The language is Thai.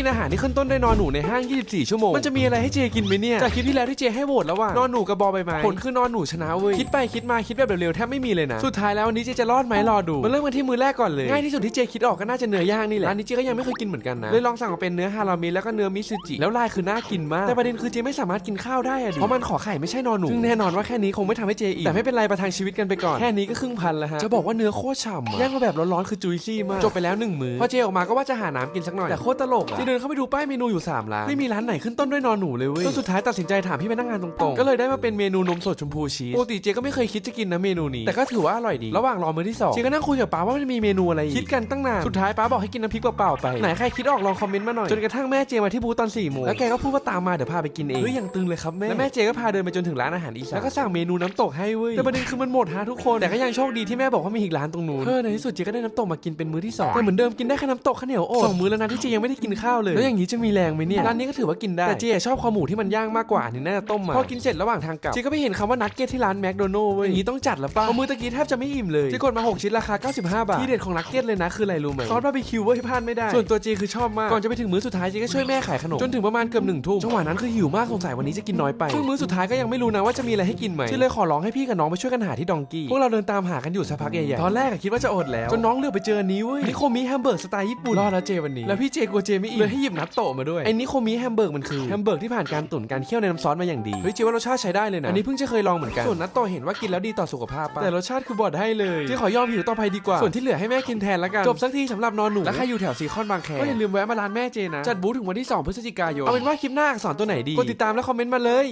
กินอาหารที่ขึ้นต้นด้วยนอนหนูในห้าง 24 ชั่วโมง มันจะมีอะไรให้เจกินไหมเนี่ย จากคลิปที่แล้วที่เจให้โหวตแล้วว่านอนหนูกับบอใบไม้ผลคือนอนหนูชนะเว้ย คิดไปคิดมาคิดแบบเร็วๆแทบไม่มีเลยนะ สุดท้ายแล้ววันนี้เจจะรอดไหมรอดู มาเริ่มกันที่มือแรกก่อนเลย ง่ายที่สุดที่เจคิดออกก็น่าจะเนื้อย่างนี่แหละร้านนี้เจก็ยังไม่เคยกินเหมือนกันนะ เลยลองสั่งมาเป็นเนื้อฮารามิแล้วก็เนื้อมิซูจิ แล้วลายคือน่ากินมาก แต่ประเด็นคือเจไม่สามารถกินข้าวได้อะดิเพราะมันขอไข่ไม่ใช่นอนหนูซึ่งแน่นอนว่าแค่นี้คงไม่ทำให้เจอิ่มแต่ไม่เป็นไรประทังชีวิตกันไปก่อนแค่นี้ก็ครึ่งพันแล้วฮะจะบอกว่าเนื้อโคตรฉ่ำอะย่างมาแบบร้อนๆคือจุยซี่มากจบไปแล้วหนึ่งมื้อพอเจออกมาก็ว่าจะหาน้ำกินสักหน่อยแต่โคตรตลกอะที่เดินเข้าไปดูป้ายเมนูอยู่สามร้านไม่มีร้านไหนขึ้นต้นด้วยนอนหนูเลยเว้ยจนสุดท้ายตัดสินใจถามพี่พนักงานตรงๆ ก็เลยได้มาเป็นเมนูนมสดชมพูชีสปกติเจก็ไม่เคยคิดจะกินนะเมนูนี้แต่ก็ถือว่าอร่อยดีระหว่างรอมื้อที่สองเจก็นั่งคุยกับป้าว่ามันมีเมนูอะไรอีกคิดกันตั้งนานสุดท้ายป้าบอกให้กินน้ำพริกเปล่าๆไปไหนใครคิดออกลองคอมเมนต์มาหน่อยจนกระทั่งแม่เจมาที่บูธตอน4ี่โมงแล้วแกก็พูดว่าตามมาเดี๋ยวพาไปกินเองเฮ้ยอย่างตึงเลยครับแม่แล้วแม่เจก็พาเดินไปจนถึงร้านอาหารอีสานแล้วก็สั่งเมนูน้ำตกให้เว้ยแต่ประเด็นคือมันหมดฮะทุกคนแต่ก็ยังโชคดีที่แม่บอกว่ามีอีกร้านตรงนู้นเออในที่สุดเจก็ได้น้ำตกมากินเป็นมื้อที่สองแต่เหมือนเดิมกินได้แค่น้ำตกข้าวเหนียวโอ๊ตสองมื้อแล้วนะที่เจยังไม่ได้กินข้าวเลย แล้วอย่างนี้จะมีแรงไหมเนี่ยร้านนี้ก็ถือว่ากินได้แต่เจชอบคอหมูที่มันย่างมากกว่าอันนี่น่าจะต้มมาพอกินเสร็จระหว่างทางกลับเจก็ไปเห็นคำว่านัทเก็ตที่ร้านแมคโดนัลล์เว้ยอย่างนี้ต้องจัดแล้วป่ะเพราะมื้อตะกี้แทบจะไม่อิ่มเลยเจกดมาหกชิ้นราคา 95 บาทที่เด็ดของนักเก็ตเลยนะคืออะไรรู้ไหมซอสบาร์บีคิวเว้ยพลาดไม่ได้ส่วนตัวเจคือชอบมากก่อนจะไปถึงมื้อสุดท้ายเจก็ช่วยแม่ขายขนมจนถึงประมาณเกือบหนึ่งทุ่มจังหวะนั้นคือหิวมากสงสัยวันนี้จะกินน้อยไปซึ่งมื้อสุดท้ายก็ยังไม่รู้นะว่าจะมีอะไรให้กินไหมเจเลยขอร้องให้พี่กับน้องไปช่วยกันหาที่ดองกี้พวกเราเดินตามหากันอยู่สักพักใหญ่ๆตอนแรกอะคิดว่าจะอดแล้วจนน้องเลือกไปเจออันนี้เว้ยนิโคมิแฮมเบอร์กสไตล์ญี่ปุ่นรอดแล้วเจวันนี้แล้วพี่เจกลัวเจไม่อิ่มเลยให้หยิบนัตโตะมาด้วยไอ้นิโคมิแฮมเบอร์กมันคือแฮมเบอร์กที่ผ่านการตุ๋นการเคี่ยวในน้ำซอสมาอย่างดีเฮ้ยเจว่ารสชาติใช้ได้เลยนะอันนี้เพิ่งจะเคยลองเหมือนกันส่วนนัตโตะเห็นว่ากินแล้วดีต่อสุขภาพปะแต่รสชาติคือบอดให้เลยเจขอยอมหิวต่อไปดีกว่าส่วนที่เหลือให้แม่กินแทนละกันจบสักทีสำหรับนอนหนูแล้วใครอยู่แถวซีคอนบางแคก็อย่าลืมแวะมาร้านแม่เจนะจัดบูธถึงวันที่ 2 พฤศจิกายนเอาเป็นว่าคลิปหน้าอักษรตัวไหนดีกดติดตามและคอมเมนต์มาเลย